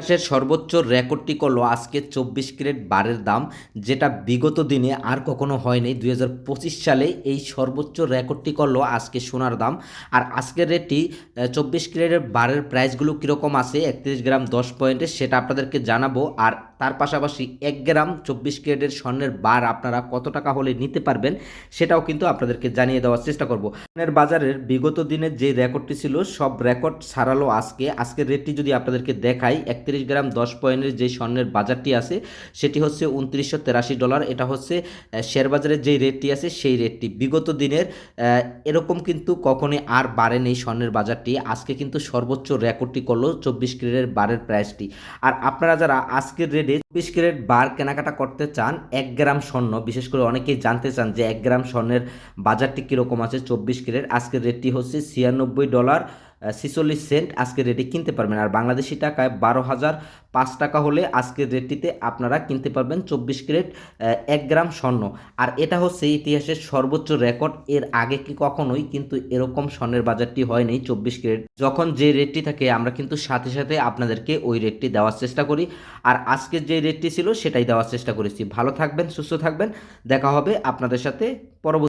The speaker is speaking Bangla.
ইতিহাসের সর্বোচ্চ রেকর্ডটি করল আজকে চব্বিশ ক্যারেট বারের দাম, যেটা বিগত দিনে আর কখনো হয়নি। দু হাজার পঁচিশ সালে এই সর্বোচ্চ রেকর্ডটি করল আজকে সোনার দাম। আর আজকের রেটটি চব্বিশ ক্যারেটের বারের প্রাইসগুলো কীরকম আছে, একত্রিশ গ্রাম দশ পয়েন্টে সেটা আপনাদেরকে জানাব। আর তার পাশাপাশি এক গ্রাম চব্বিশ ক্যারেটের স্বর্ণের বার আপনারা কত টাকা হলে নিতে পারবেন সেটাও কিন্তু আপনাদেরকে জানিয়ে দেওয়ার চেষ্টা করব। স্বর্ণের বাজারের বিগত দিনের যে রেকর্ডটি ছিল, সব রেকর্ড ছাড়ালো আজকে। আজকের রেটটি যদি আপনাদেরকে দেখাই, একত্রিশ গ্রাম দশ পয়েন্টের যে স্বর্ণের বাজারটি আছে, সেটি হচ্ছে উনত্রিশশো তেরাশি ডলার। এটা হচ্ছে শেয়ার বাজারের যেই রেটটি আছে, সেই রেটটি। বিগত দিনের এরকম কিন্তু কখনোই আর বাড়েনি স্বর্ণের বাজারটি। আজকে কিন্তু সর্বোচ্চ রেকর্ডটি করল চব্বিশ ক্যারেটের বারের প্রাইসটি। আর আপনারা যারা আজকের রেটে চব্বিশ ক্যারেট বার কেনাকাটা করতে চান এক গ্রাম স্বর্ণ, বিশেষ করে অনেকেই জানতে চান যে এক গ্রাম স্বর্ণের বাজারটি কীরকম আছে, চব্বিশ ক্যারেট। আজকের রেটটি হচ্ছে ছিয়ানব্বই ডলার ছিচল্লিশ সেন্ট আজকের রেটে কিনতে পারবেন। আর বাংলাদেশি টাকায় বারো হাজার পাঁচ টাকা হলে আজকের রেটটিতে আপনারা কিনতে পারবেন চব্বিশ ক্যারেট এক গ্রাম স্বর্ণ। আর এটা হচ্ছে ইতিহাসের সর্বোচ্চ রেকর্ড এর আগে কি কখনোই কিন্তু এরকম স্বর্ণের বাজারটি হয়নি চব্বিশ ক্যারেট। যখন যে রেটটি থাকে, আমরা কিন্তু সাথে সাথে আপনাদেরকে ওই রেটটি দেওয়ার চেষ্টা করি। আর আজকের যে রেটটি ছিল, সেটাই দেওয়ার চেষ্টা করেছি। ভালো থাকবেন, সুস্থ থাকবেন। দেখা হবে আপনাদের সাথে পরবর্তী